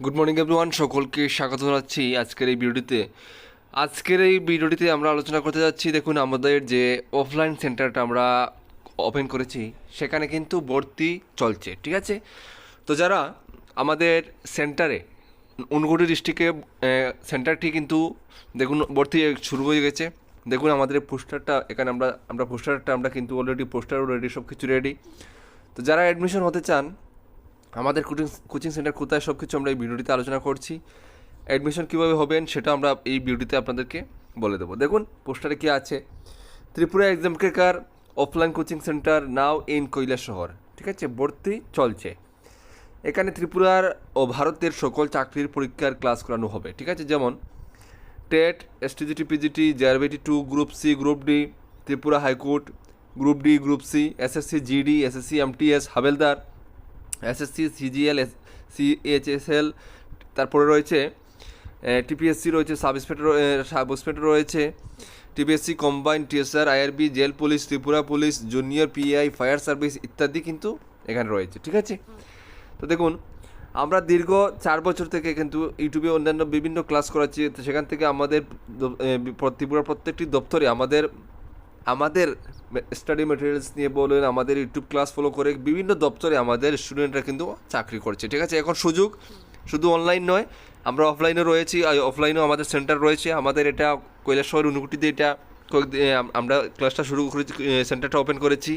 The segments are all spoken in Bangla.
গুড মর্নিং এভরিওয়ান সকলকে স্বাগত জানাচ্ছি আজকের এই ভিডিওটিতে। আজকের এই ভিডিওটিতে আমরা আলোচনা করতে যাচ্ছি, দেখুন, আমাদের যে অফলাইন সেন্টারটা আমরা ওপেন করেছি, সেখানে কিন্তু ভর্তি চলছে, ঠিক আছে? তো যারা আমাদের সেন্টারে উনগুটি ডিস্ট্রিক্টে সেন্টারটি কিন্তু, দেখুন, ভর্তি শুরু হয়ে গেছে। দেখুন, আমাদের পোস্টারটা এখানে আমরা আমরা পোস্টারটা আমরা কিন্তু অলরেডি পোস্টারও রেডি সব কিছু রেডি তো যারা অ্যাডমিশন হতে চান আমাদের কোচিং কোচিং সেন্টার কোথায় সব কিছু আমরা এই ভিডিওটিতে আলোচনা করছি। অ্যাডমিশন কীভাবে হবেন সেটা আমরা এই ভিডিওতে আপনাদেরকে বলে দেবো। দেখুন, পোস্টারে কী আছে? Tripura exam cracker offline coaching centre now in শহর। ঠিক আছে? ভর্তি চলছে। এখানে ত্রিপুরার ও ভারতের সকল চাকরির পরীক্ষার ক্লাস করানো হবে। ঠিক আছে? যেমন TET STGT PGT JRBT to group C group D Tripura high court group D group C SSC GD SSC MTS হাবেলদার SSC CGL S CHSL তারপরে রয়েছে টিপিএসসি রয়েছে সাব ইন্সপেক্টর সাব ইন্সপেক্টর রয়েছে TPSC combine TSR IRB jail police Tripura police junior PI fire service ইত্যাদি কিন্তু এখানে রয়েছে, ঠিক আছে? তো দেখুন, আমরা দীর্ঘ চার বছর থেকে কিন্তু ইউটিউবে অন্যান্য বিভিন্ন ক্লাস করাচ্ছি সেখান থেকে আমাদের ত্রিপুরার প্রত্যেকটি দপ্তরে আমাদের আমাদের স্টাডি মেটেরিয়ালস নিয়ে বলুন, আমাদের ইউটিউব ক্লাস ফলো করে বিভিন্ন দপ্তরে আমাদের স্টুডেন্টরা কিন্তু চাকরি করছে, ঠিক আছে? এখন সুযোগ, শুধু অনলাইন নয়, আমরা অফলাইনে রয়েছি অফলাইনেও আমাদের সেন্টার রয়েছে, আমাদের এটা কৈলাসহর অনুকুটিতে এটা আমরা ক্লাসটা শুরু করেছি সেন্টারটা ওপেন করেছি।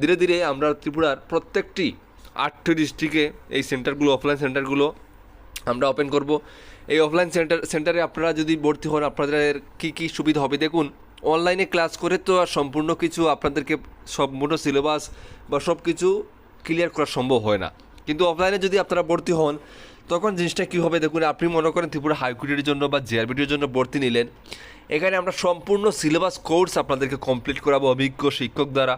ধীরে ধীরে আমরা ত্রিপুরার প্রত্যেকটি আটটি ডিস্ট্রিক্টে এই সেন্টারগুলো অফলাইন সেন্টারগুলো আমরা ওপেন করব। এই অফলাইন সেন্টার সেন্টারে আপনারা যদি ভর্তি হন, আপনাদের কী কী সুবিধা হবে? দেখুন অনলাইনে ক্লাস করে তো আর সম্পূর্ণ কিছু আপনাদেরকে সম্পূর্ণ সিলেবাস বা সব কিছু ক্লিয়ার করা সম্ভব হয় না। কিন্তু অফলাইনে যদি আপনারা ভর্তি হন, তখন জিনিসটা কী হবে? দেখুন, আপনি মনে করেন ত্রিপুরা হাইকোর্টের জন্য বা জেআরবিটির জন্য ভর্তি নিলেন। এখানে আমরা সম্পূর্ণ সিলেবাস কোর্স আপনাদেরকে কমপ্লিট করাবো অভিজ্ঞ শিক্ষক দ্বারা।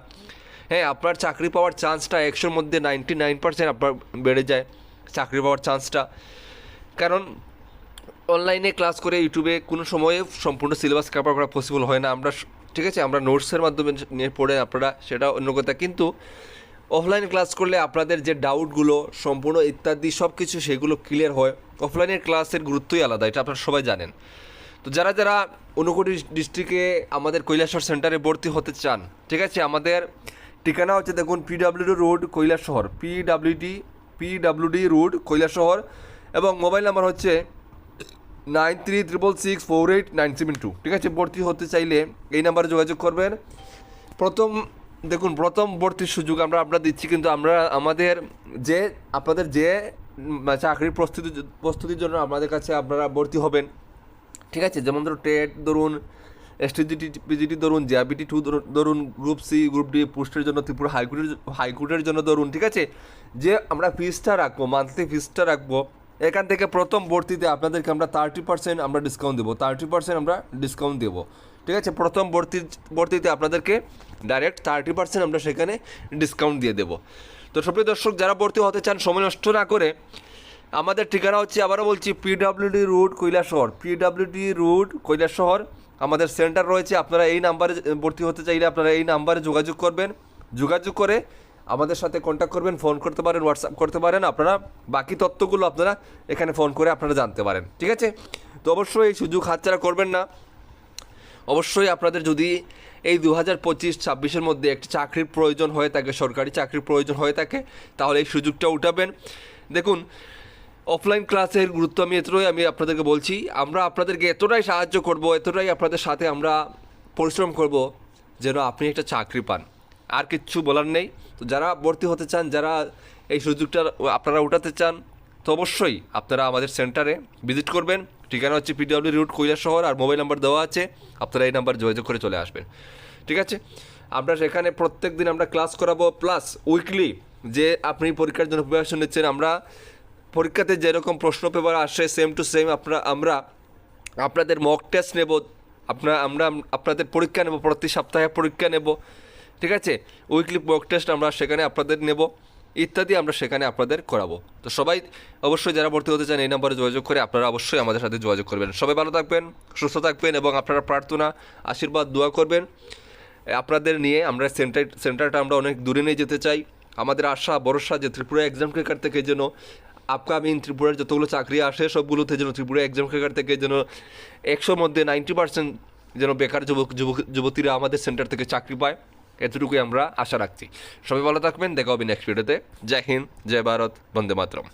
হ্যাঁ আপনার চাকরি পাওয়ার চান্সটা একশোর মধ্যে নাইনটি নাইন পার্সেন্ট আপনার বেড়ে যায়, চাকরি পাওয়ার চান্সটা কারণ অনলাইনে ক্লাস করে ইউটিউবে কোনো সময়ে সম্পূর্ণ সিলেবাস কভার করা পসিবল হয় না। আমরা ঠিক আছে, আমরা নোটসের মাধ্যমে নিয়ে পড়ে আপনারা সেটা অন্য কথা। কিন্তু অফলাইনে ক্লাস করলে আপনাদের যে ডাউটগুলো সম্পূর্ণ ইত্যাদি সব কিছু সেগুলো ক্লিয়ার হয়। অফলাইনের ক্লাসের গুরুত্বই আলাদা, এটা আপনারা সবাই জানেন। তো যারা যারা ঊনকোটি ডিস্ট্রিক্টে আমাদের কৈলাসহর সেন্টারে ভর্তি হতে চান, ঠিক আছে, আমাদের ঠিকানা হচ্ছে দেখুন PWD road Kailashahar PWD PWD road Kailashahar, এবং মোবাইল নাম্বার হচ্ছে nine three triple six four eight nine seven two ঠিক আছে, ভর্তি হতে চাইলে এই নাম্বারে যোগাযোগ করবেন। প্রথম, দেখুন, প্রথম ভর্তির সুযোগ আমরা আপনারা দিচ্ছি, কিন্তু আমরা আমাদের যে, আপনাদের যে চাকরির প্রস্তুতি, প্রস্তুতির জন্য আমাদের কাছে আপনারা ভর্তি হবেন। ঠিক আছে, যেমন ধরুন টেট ধরুন এসটিজিটি পিজিটি ধরুন জিআরবিটি টু ধরুন গ্রুপ সি গ্রুপ ডি পোস্টের জন্য, ত্রিপুরা হাইকোর্টের হাইকোর্টের জন্য ধরুন, ঠিক আছে? যে আমরা ফিজটা রাখব মান্থলি ফিজটা রাখব এখান থেকে প্রথম ভর্তিতে আপনাদেরকে আমরা থার্টি পার্সেন্ট আমরা ডিসকাউন্ট দেবো। থার্টি পার্সেন্ট আমরা ডিসকাউন্ট দেবো। ঠিক আছে? প্রথম ভর্তি, ভর্তিতে আপনাদেরকে ডাইরেক্ট থার্টি পার্সেন্ট আমরা সেখানে ডিসকাউন্ট দিয়ে দেবো। তো সুপ্রিয় দর্শক, যারা ভর্তি হতে চান, সময় নষ্ট না করে আমাদের ঠিকানা হচ্ছে, আবারও বলছি PWD route Kailashahar. PWD route Kailashahar, আমাদের সেন্টার রয়েছে। আপনারা এই নাম্বারে ভর্তি হতে চাইলে আপনারা এই নাম্বারে যোগাযোগ করবেন। যোগাযোগ করে আমাদের সাথে কন্ট্যাক্ট করবেন ফোন করতে পারেন হোয়াটসঅ্যাপ করতে পারেন। আপনারা বাকি তথ্যগুলো আপনারা এখানে ফোন করে আপনারা জানতে পারেন, ঠিক আছে? তো অবশ্যই এই সুযোগ হাতছাড়া করবেন না। অবশ্যই আপনাদের যদি এই দু হাজার পঁচিশ, ছাব্বিশের মধ্যে একটি চাকরির প্রয়োজন হয়ে থাকে, সরকারি চাকরির প্রয়োজন হয়ে থাকে, তাহলে এই সুযোগটা উঠাবেন। দেখুন অফলাইন ক্লাসের গুরুত্ব আমি এতটাই আমি আপনাদেরকে বলছি, আমরা আপনাদেরকে এতটাই সাহায্য করব, এতটাই আপনাদের সাথে আমরা পরিশ্রম করব, যেন আপনি একটা চাকরি পান। আর কিচ্ছু বলার নেই। তো যারা ভর্তি হতে চান, যারা এই সুযোগটা আপনারা উঠাতে চান, তো অবশ্যই আপনারা আমাদের সেন্টারে ভিজিট করবেন। ঠিকানা হচ্ছে পিডব্লিউ রুট কৈলা শহর আর মোবাইল নাম্বার দেওয়া আছে। আপনারা এই নাম্বার যোগাযোগ করে চলে আসবেন। ঠিক আছে? আমরা সেখানে প্রত্যেক দিন আমরা ক্লাস করাবো। প্লাস উইকলি যে আপনি পরীক্ষার জন্য প্রিপারেশন নিচ্ছেন, আমরা পরীক্ষাতে যেরকম প্রশ্ন পেপার আসে সেম টু সেম আপনারা আমরা আপনাদের মক টেস্ট নেব। আপনার আমরা, আপনাদের পরীক্ষা নেব, প্রতি সপ্তাহে পরীক্ষা নেব। ঠিক আছে? উইকলি মক টেস্ট আমরা সেখানে আপনাদের নেব, ইত্যাদি আমরা সেখানে আপনাদের করাবো। তো সবাই অবশ্যই যারা ভর্তি হতে চান এই নম্বরে যোগাযোগ করে আপনারা অবশ্যই আমাদের সাথে যোগাযোগ করবেন। সবাই ভালো থাকবেন, সুস্থ থাকবেন এবং আপনারা প্রার্থনা, আশীর্বাদ, দোয়া করবেন। আপনাদের নিয়ে আমরা সেন্টার, সেন্টারটা আমরা অনেক দূরে নিয়ে যেতে চাই। আমাদের আশা, ভরসা যে ত্রিপুরা এক্সাম ক্রেকার থেকে যেন আপকামিং ত্রিপুরার যতগুলো চাকরি আসে সবগুলোতে যেন ত্রিপুরা এক্সাম ক্রেকার থেকে যেন একশোর মধ্যে নাইনটি পার্সেন্ট যেন বেকার যুবক যুবক, যুবতীরা আমাদের সেন্টার থেকে চাকরি পায়। এতটুকুই আমরা আশা রাখছি। সবাই ভালো থাকবেন, দেখা হবে নেক্সট ভিডিওতে জয় হিন্দ, জয় ভারত, বন্দে মাতরম।